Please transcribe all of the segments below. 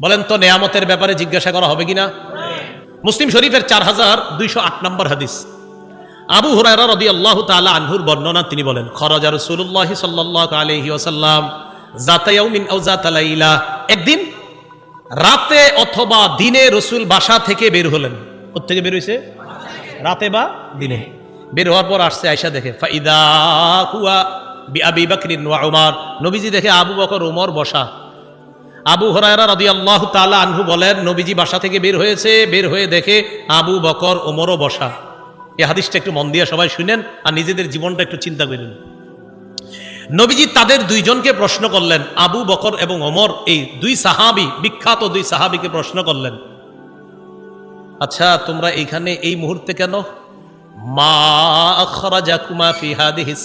বলেন তো নেয়ামতের ব্যাপারে জিজ্ঞাসা করা হবে কিনা? মুসলিম শরীফের চার হাজার দুইশো আট নম্বর হাদিস। আবু হুরায়রা রদি আল্লাহ তালা আনহুর বর্ণনা তিনি বলেন, খরজা রসুল্লাহ সাল্লাহ আলহি ওসাল্লাম জাতায়াউমিন আও জাতালাইলা একদিন রাতে অথবা দিনে রসুল বাসা থেকে বের হলেন। থেকে বের হয়েছে রাতে বা দিনে। বের হওয়ার পর আসছে আয়সা দেখে ফাইদা বি আবি বাকরিন ওয়া উমার। নবীজি দেখে আবু বকর, উমর বসা। আবু হরায়রা রাদি আল্লাহ তালা আনহু বলেন, নবীজি বাসা থেকে বের হয়েছে, বের হয়ে দেখে আবু বকর, ওমরও বসা। এই হাদিসটা একটু মন দিয়ে সবাই শুনেন আর নিজেদের জীবনটা একটু চিন্তা করেন নবীজি তাদের দুইজনকে প্রশ্ন করলেন, আবু বকর এবং ওমর, এই দুই সাহাবি, বিখ্যাত দুই সাহাবিকে প্রশ্ন করলেন আচ্ছা তোমরা এইখানে এই মুহূর্তে কেন? মা ফি হাদিহিস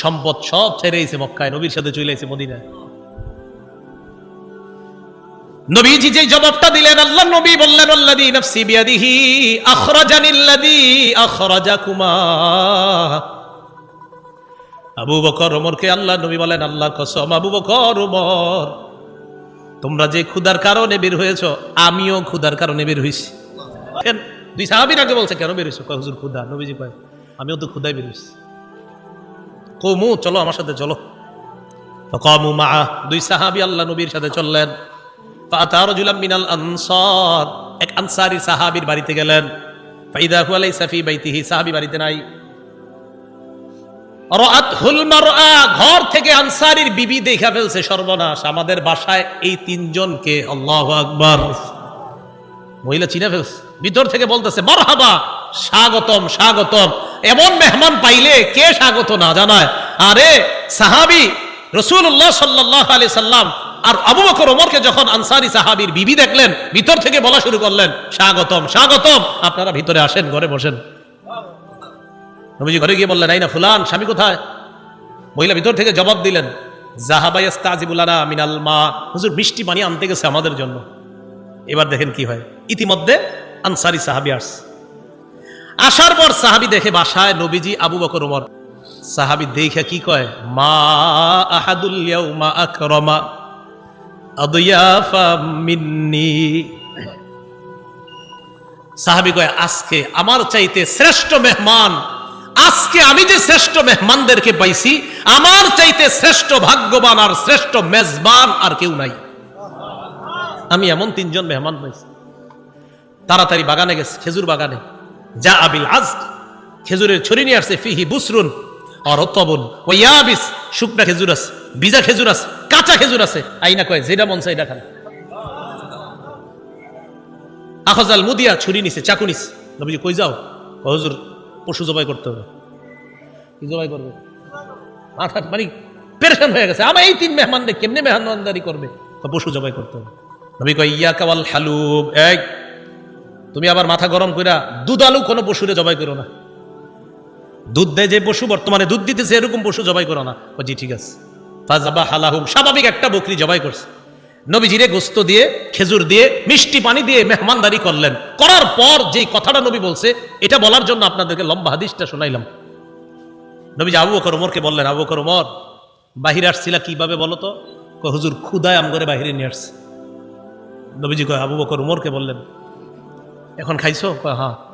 সম্পদ সব ছেড়ে এসে মক্কায়, নবীর সাথে চলে এসে মদিনায়। নবীজি যে জবাবটা দিলেন, আল্লাহ নবী বললেন, আল্লাযী নাফসি বিয়াদিহি আখরাজানিল্লাযী আখরাজাকুমা। আবু বকর ওমরকে আল্লাহ নবী বলেন আল্লাহর কসম, আবু বকর ওমর, তোমরা যে ক্ষুধার কারণে বের হয়েছো, আমিও ক্ষুধার কারণে বের কেন? দুই সাহাবীর আগে বলছে, কেন বের কয়, হুজুর, ক্ষুধা। নবীজি কয়, আমিও তো ক্ষুধায় বের হইছি কমু, চলো আমার সাথে চলো। কমু মা দুই সাহাবি আল্লাহ নবীর সাথে চললেন। মিনাল আনসার, এক আনসারি সাহাবীর বাড়িতে গেলেন। ফাইদা বাড়িতে নাই। ঘর থেকে আনসারীর বিবি দেখা ফেলছে সর্বনাশ। আমাদের বাসায় এই তিনজনকে, আল্লাহু আকবার। মহিলা চিনে ফেলছে। ভিতর থেকে বলতেছে, মারহাবা, স্বাগতম স্বাগতম। এমন মেহমান পাইলে কে স্বাগত না জানায়? আরে সাহাবি রসুল্লাহ সাল্লাহ আলি সাল্লাম আর আবু বকর ওমরকে যখন আনসারি সাহাবির বিবি দেখলেন, ভিতর থেকে বলা শুরু করলেন, স্বাগতম স্বাগতম। আপনারা ভিতরে আসেন, ঘরে বসেন। ঘরে গিয়ে বললেন না ফুলান, স্বামী কোথায়? মহিলা ভিতর থেকে জবাব দিলেন জাহাবাইস্তাজিবুলানা মিনাল মা। হুজুর, মিষ্টি পানি আনতে গেছে আমাদের জন্য। এবার দেখেন কি হয়। ইতিমধ্যে আনসারি সাহাবি আস আসার পর সাহাবি দেখে বাসায় নবীজি, আবু বকর, ওমর সাহাবি দেখে কি কয়? মা আহাদুল ইয়াউমা আকরামা আদয়াফা মিন্নি। সাহাবি কয়, আজকে আমার চাইতে শ্রেষ্ঠ মেহমান, আজকে আমি যে শ্রেষ্ঠ মেহমানদেরকে পাইছি, আমার চাইতে শ্রেষ্ঠ ভাগ্যবান আর শ্রেষ্ঠ মেজবান আর কেউ নাই। আমি এমন তিনজন মেহমান পাইছি। তাড়াতাড়ি বাগানে গেছে, খেজুর বাগানে। যা আবিল আজ খেজুরের ছড়ি নিয়ে আসছে, ফিহি বুসরুন। আর তবন ও শুকনা খেজুর আছে বিজা খেজুর আছে, কাঁচা খেজুর আছে। আইনা কয়, যেটা মন চাই খান। আখজাল মুদিয়া ছুরি নিছে, চাকু নিছে। নবীজি কই যাও? হুজুর, পশু জবাই করতে হবে। কি জবাই করবে? মাথা মানে পেরেশান হয়ে গেছে। আমার এই তিন মেহমানদের কেমনে মেহমানদারি করবে? পশু জবাই করতে হবে। নবী কয় ইয়া কাওয়াল হালুব। এক তুমি আবার মাথা গরম কইরা দুধ আলু কোনো পশুরে জবাই করো না। দুধ দেয় যে পশু, বর্তমানে দুধ দিতেছে, এরকম পশু জবাই করো না। ও জি, ঠিক আছে। ফাজাবা হালাহুম স্বাভাবিক একটা বকরি জবাই করছে। নবীজিরে গোস্ত দিয়ে, খেজুর দিয়ে, মিষ্টি পানি দিয়ে মেহমানদারি করলেন। করার পর যেই কথাটা নবী বলছে, এটা বলার জন্য আপনাদেরকে লম্বা হাদিসটা শোনাইলাম। নবীজি আবু বকর ওমরকে বললেন, আবু বকর ওমর, বাহিরে আসছিলা কীভাবে বলো তো? হুজুর ক্ষুদায় আম করে বাহিরে নিয়ে আসছে। নবীজি কয়, আবু বকর উমরকে বললেন। এখন খাইছো? হ্যাঁ।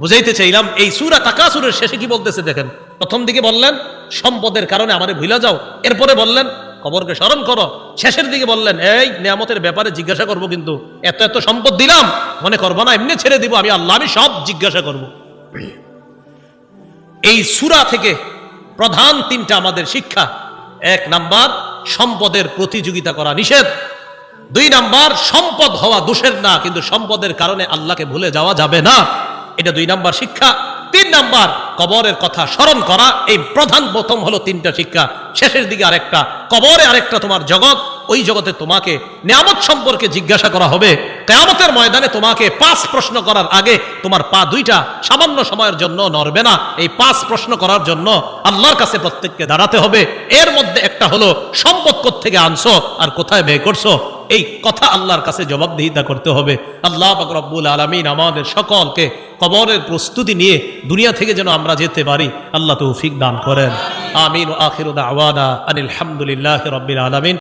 বুঝাইতে চাইলাম, এই সুরা তাকাসুরের শেষে কি বলতেছে দেখেন? প্রথম দিকে বললেন, সম্পদের কারণে আমারে ভুলা যাও। এরপরে বললেন, কবরকে স্মরণ করো। শেষের দিকে বললেন, এই নিয়ামতের ব্যাপারে জিজ্ঞাসা করব কিন্তু, এত এত সম্পদ দিলাম, মনে করব না, এমনি ছেড়ে দিব, আমি আল্লাহ, আমি সব জিজ্ঞাসা করব। এই সুরা থেকে প্রধান তিনটা আমাদের শিক্ষা। এক নাম্বার, সম্পদের প্রতিযোগিতা করা নিষেধ। দুই নাম্বার, সম্পদ হওয়া দোষের না, কিন্তু সম্পদের কারণে আল্লাহকে ভুলে যাওয়া যাবে না। এটা দুই নাম্বার শিক্ষা। তিন নাম্বার, কবরের কথা স্মরণ করা। এই প্রধান প্রথম হলো তিনটা শিক্ষা। শেষের দিকে আরেকটা, কবরে আরেকটা তোমার জগৎ। ওই জগতে তোমাকে নিয়ামত সম্পর্কে জিজ্ঞাসা করা হবে। কেয়ামতের ময়দানে তোমাকে পাঁচ প্রশ্ন করার আগে তোমার পা দুইটা সামান্য সময়ের জন্য নড়বে না। এই পাঁচ প্রশ্ন করার জন্য আল্লাহর কাছে প্রত্যেককে দাঁড়াতে হবে। এর মধ্যে একটা হলো, সম্পদ থেকে আনছো আর কোথায় ব্যয় করছ? এই কথা আল্লাহর কাছে জবাবদিহিতা করতে হবে। আল্লাহ রব্বুল আলমিন আমাদের সকলকে কবরের প্রস্তুতি নিয়ে দুনিয়া থেকে যেন আমরা যেতে পারি, আল্লাহ তৌফিক দান করেন। আমিন আখির আওয়ানা আনিল হামদুলিল্লাহ রবিল আলমিন।